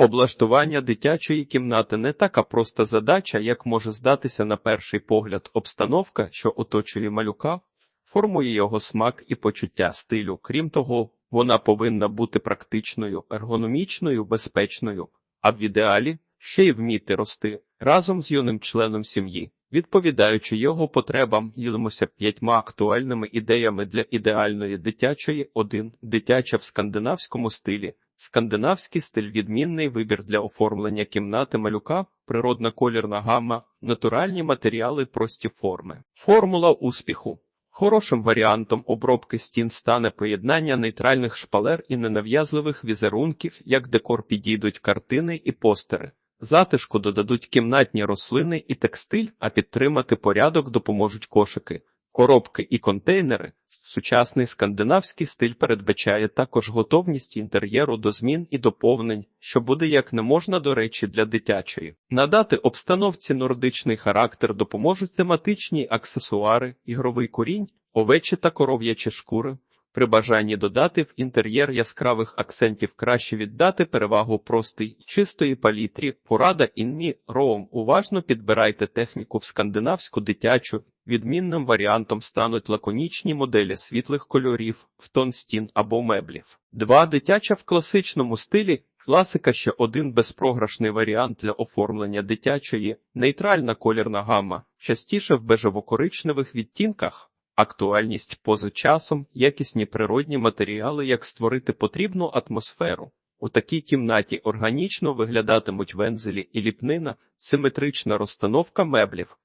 Облаштування дитячої кімнати не така проста задача, як може здатися на перший погляд. Обстановка, що оточує малюка, формує його смак і почуття стилю. Крім того, вона повинна бути практичною, ергономічною, безпечною, а в ідеалі ще й вміти рости разом з юним членом сім'ї. Відповідаючи його потребам, ділимося п'ятьма актуальними ідеями для ідеальної дитячої. 1. Дитяча в скандинавському стилі. Скандинавський стиль відмінний вибір для оформлення кімнати малюка, природна колірна гамма, натуральні матеріали, прості форми. Формула успіху. Хорошим варіантом обробки стін стане поєднання нейтральних шпалер і ненав'язливих візерунків, як декор підійдуть картини і постери. Затишку додадуть кімнатні рослини і текстиль, а підтримати порядок допоможуть кошики, коробки і контейнери. Сучасний скандинавський стиль передбачає також готовність інтер'єру до змін і доповнень, що буде як не можна до речі для дитячої. Надати обстановці нордичний характер допоможуть тематичні аксесуари, ігровий корінь, овечі та коров'ячі шкури. При бажанні додати в інтер'єр яскравих акцентів краще віддати перевагу простій, чистої палітрі. Порада інмі роум. Уважно підбирайте техніку в скандинавську дитячу. Відмінним варіантом стануть лаконічні моделі світлих кольорів, в тон стін або меблів. Два дитяча в класичному стилі. Класика ще один безпрограшний варіант для оформлення дитячої, нейтральна колірна гамма, частіше в бежево-коричневих відтінках. Актуальність поза часом, якісні природні матеріали, як створити потрібну атмосферу. У такій кімнаті органічно виглядатимуть вензелі і ліпнина, симетрична розстановка меблів,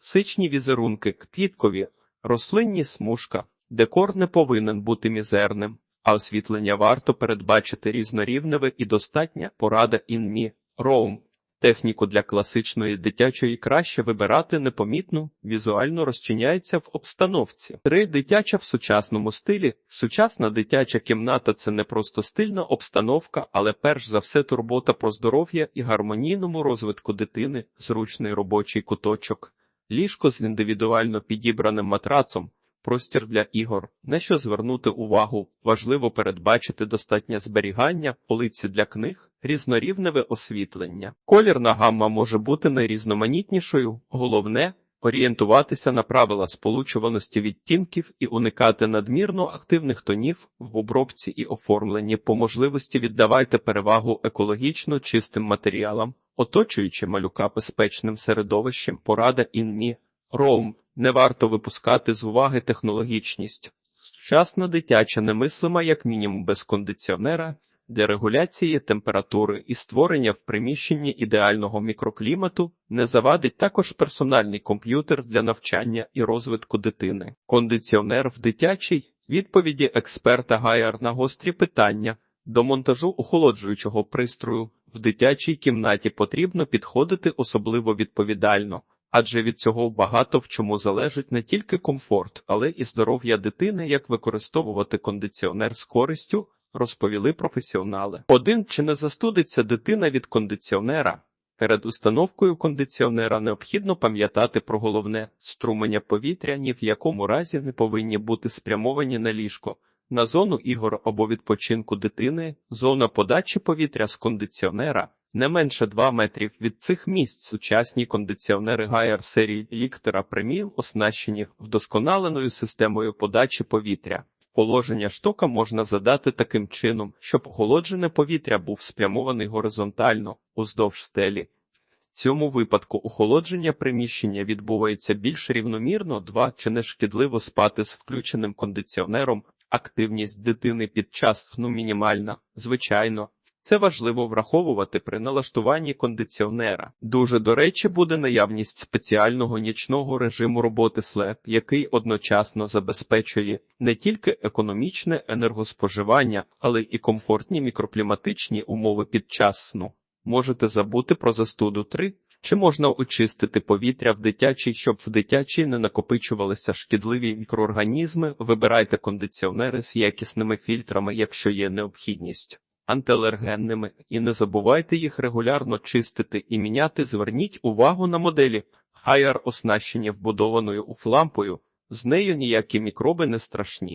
сичні візерунки, квіткові, рослинні смужка. Декор не повинен бути мізерним, а освітлення варто передбачити різнорівневе і достатня порада інмі. Роум. Техніку для класичної дитячої краще вибирати непомітно, візуально розчиняється в обстановці. Три дитяча в сучасному стилі. Сучасна дитяча кімната це не просто стильна обстановка, але перш за все турбота про здоров'я і гармонійному розвитку дитини, зручний робочий куточок, ліжко з індивідуально підібраним матрацом. Простір для ігор, на що звернути увагу, важливо передбачити достатнє зберігання, полиці для книг, різнорівневе освітлення. Колірна гамма може бути найрізноманітнішою, головне орієнтуватися на правила сполучуваності відтінків і уникати надмірно активних тонів в обробці і оформленні. По можливості віддавайте перевагу екологічно чистим матеріалам, оточуючи малюка безпечним середовищем, порада інмі. Роум не варто випускати з уваги технологічність. Сучасна дитяча немислима як мінімум без кондиціонера для регуляції температури і створення в приміщенні ідеального мікроклімату не завадить також персональний комп'ютер для навчання і розвитку дитини. Кондиціонер в дитячій відповіді експерта Гайар на гострі питання. До монтажу охолоджуючого пристрою в дитячій кімнаті потрібно підходити особливо відповідально адже від цього багато в чому залежить не тільки комфорт, але і здоров'я дитини, як використовувати кондиціонер з користю, розповіли професіонали. Один чи не застудиться дитина від кондиціонера. Перед установкою кондиціонера необхідно пам'ятати про головне струмення повітря, ні в якому разі не повинні бути спрямовані на ліжко. На зону ігор або відпочинку дитини, зона подачі повітря з кондиціонера не менше 2 метрів від цих місць сучасні кондиціонери Гайер серії Ліктера Преміум оснащені вдосконаленою системою подачі повітря. Положення штока можна задати таким чином, щоб охолоджене повітря був спрямований горизонтально уздовж стелі. В цьому випадку охолодження приміщення відбувається більш рівномірно, два чи не шкідливо спати з включеним кондиціонером. Активність дитини під час сну мінімальна, звичайно, це важливо враховувати при налаштуванні кондиціонера. Дуже до речі, буде наявність спеціального нічного режиму роботи СЛЕП, який одночасно забезпечує не тільки економічне енергоспоживання, але й комфортні мікрокліматичні умови під час сну. Можете забути про застуду 3. Чи можна очистити повітря в дитячій, щоб в дитячій не накопичувалися шкідливі мікроорганізми? Вибирайте кондиціонери з якісними фільтрами, якщо є необхідність антиалергенними, і не забувайте їх регулярно чистити і міняти. Зверніть увагу на моделі. Гайар оснащені вбудованою уфлампою, з нею ніякі мікроби не страшні.